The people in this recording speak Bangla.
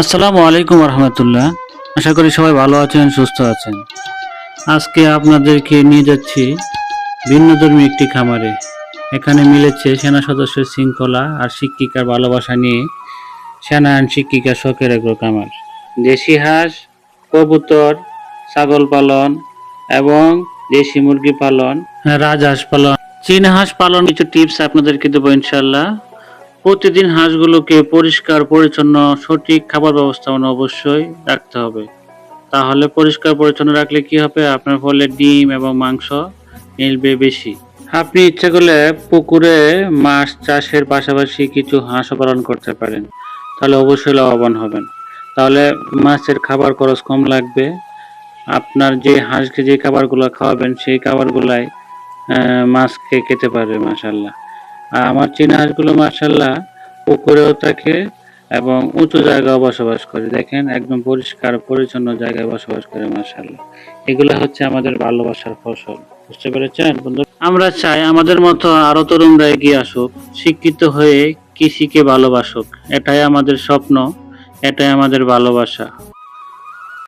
আসসালামু আলাইকুম রহমতুল্লাহ। আশা করি সবাই ভালো আছেন, সুস্থ আছেন। আজকে আপনাদেরকে নিয়ে যাচ্ছি ভিন্নধর্মী একটি খামারে। এখানে মিলেছে সেনা সদস্যের শৃঙ্খলা আর শিক্ষিকার ভালোবাসা নিয়ে সেনা আইন শিক্ষিকা শখের এগ্রো খামার। দেশি হাঁস, কবুতর, ছাগল পালন এবং দেশি মুরগি পালন, রাজহাঁস পালন। চীন হাঁস পালন কিছু টিপস আপনাদেরকে দেবো ইনশাল্লাহ প্রতিদিন হাঁসগুলোকে পরিষ্কার, পরিচ্ছন্ন, সঠিক খাবার ব্যবস্থাপনা অবশ্যই রাখতে হবে। তাহলে পরিষ্কার, পরিচ্ছন্ন রাখলে কি হবে? আপনার ফলে ডিম এবং মাংস মিলবে বেশি। আপনি ইচ্ছে করলে পুকুরে মাছ চাষের পাশাপাশি কিছু হাঁস পালন করতে পারেন। তাহলে অবশ্যই লাভবান হবেন। তাহলে মাছের খাবার খরচ কম লাগবে। আপনার যে হাঁসকে যে খাবারগুলো খাওয়াবেন, সেই খাবারগুলাই মাছকে খেতে পারবে মাসাল্লাহ আমার চীনা হাঁসগুলো মার্শাল্লাহ পুকুরেও থাকে এবং উঁচু জায়গায় বসবাস করে। দেখেন, একদম পরিষ্কার, পরিচ্ছন্ন জায়গায় বসবাস করে মার্শাল্লাহ এগুলো হচ্ছে আমাদের ভালোবাসার ফসল। বুঝতে পেরেছেন, বন্ধু? আমরা চাই আমাদের মতো আরও তরুণরা এগিয়ে আসুক, শিক্ষিত হয়ে কৃষিকে ভালোবাসুক। এটাই আমাদের স্বপ্ন, এটাই আমাদের ভালোবাসা।